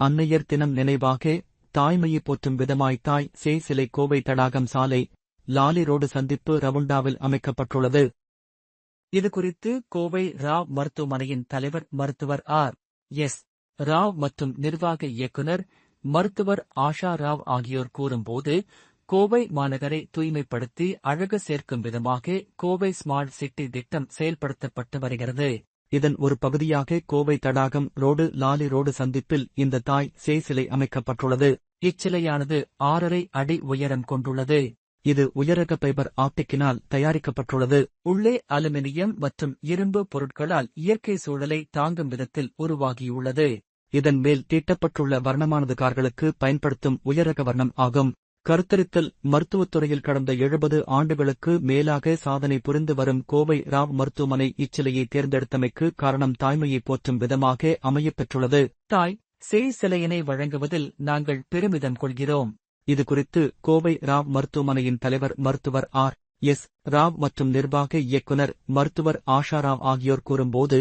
அன்னையர் தினம் நினைவாக தாய்மையை போற்றும் விதமாய் தாய் சே சிலை கோவை தடாகம் சாலை லாலி ரோடு சந்திப்பு ரவுண்டாவில் அமைக்கப்பட்டுள்ளது. இதுகுறித்து கோவை ராவ் மருத்துவமனையின் தலைவர் மருத்துவர் ஆர். எஸ். ராவ் மற்றும் நிர்வாக இயக்குனர் மருத்துவர் ஆஷா ராவ் ஆகியோர் கூறும்போது கோவை மாநகரை தூய்மைப்படுத்தி அழகு சேர்க்கும் விதமாக கோவை ஸ்மார்ட் சிட்டி திட்டம் செயல்படுத்தப்பட்டு வருகிறது. இதன் ஒரு பகுதியாக Kovai Thadagam road Lawley road சந்திப்பில் இந்த தாய் சே சிலை அமைக்கப்பட்டுள்ளது. இச்சிலையானது ஆறரை அடி உயரம் கொண்டுள்ளது. இது உயரக பைபர் ஆப்டிக்கினால் தயாரிக்கப்பட்டுள்ளது. உள்ளே அலுமினியம் மற்றும் இரும்பு பொருட்களால் இயற்கை சூழலை தாங்கும் விதத்தில் உருவாகியுள்ளது. இதன் மேல் தீட்டப்பட்டுள்ள வர்ணமானது கார்களுக்கு பயன்படுத்தும் உயரக வர்ணம் ஆகும். கருத்தரித்தல் மருத்துவத்துறையில் கடந்த எழுபது ஆண்டுகளுக்கு மேலாக சாதனை புரிந்து வரும் கோவை ராவ் மருத்துவமனை இச்சிலையை தேர்ந்தெடுத்தமைக்கு காரணம் தாய்மையை போற்றும் விதமாக அமையப்பெற்றுள்ளது தாய் சேய் சிலையினை வழங்குவதில் நாங்கள் பெருமிதம் கொள்கிறோம். இதுகுறித்து கோவை ராவ் மருத்துவமனையின் தலைவர் மருத்துவர் ஆர். எஸ். ராவ் மற்றும் நிர்வாக இயக்குனர் மருத்துவர் ஆஷா ராவ் ஆகியோர் கூறும்போது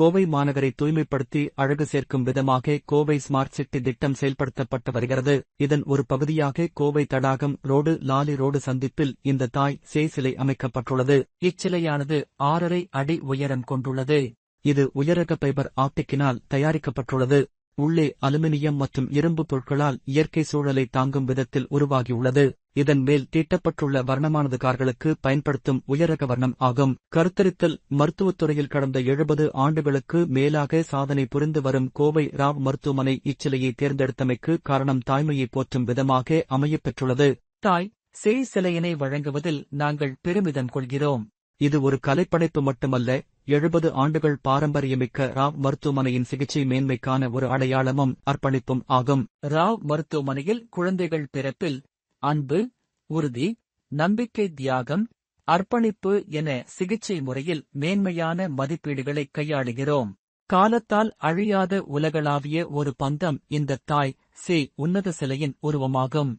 கோவை மாநகரை தூய்மைப்படுத்தி அழகு சேர்க்கும் விதமாக கோவை ஸ்மார்ட் சிட்டி திட்டம் செயல்படுத்தப்பட்டு வருகிறது. இதன் ஒரு பகுதியாக Kovai Thadagam road Lawley road சந்திப்பில் இந்த தாய் சே சிலை அமைக்கப்பட்டுள்ளது. இச்சிலையானது ஆறரை அடி உயரம் கொண்டுள்ளது. இது உயரக பைபர் ஆப்டிக்கினால் தயாரிக்கப்பட்டுள்ளது. உள்ளே அலுமினியம் மற்றும் இரும்பு பொருட்களால் இயற்கை சூழலை தாங்கும் விதத்தில் உருவாகியுள்ளது. இதன் மேல் தீட்டப்பட்டுள்ள வர்ணமானது கார்களுக்கு பயன்படுத்தும் உயரக வர்ணம் ஆகும். கருத்தரித்தல் மருத்துவத்துறையில் கடந்த எழுபது ஆண்டுகளுக்கு மேலாக சாதனை புரிந்து வரும் கோவை ராவ் மருத்துவமனை இச்சிலையை தேர்ந்தெடுத்தமைக்கு காரணம் தாய்மையை போற்றும் விதமாக அமையப் பெற்றுள்ளது தாய் சேய் சிலையினை வழங்குவதில் நாங்கள் பெருமிதம் கொள்கிறோம். இது ஒரு கலைப்படைப்பு மட்டுமல்ல எழுபது ஆண்டுகள் பாரம்பரியமிக்க ராவ் மருத்துவமனையின் சிகிச்சை மேன்மைக்கான ஒரு அடையாளமும் அர்ப்பணிப்பும் ஆகும். ராவ் மருத்துவமனையில் குழந்தைகள் பிறப்பில் அன்பு உறுதி நம்பிக்கை தியாகம் அர்ப்பணிப்பு என சிகிச்சை முறையில் மேன்மையான மதிப்பீடுகளை கையாளுகிறோம். காலத்தால் அழியாத உலகளாவிய ஒரு பந்தம் இந்த தாய் சே உன்னத சிலையின் உருவமாகும்.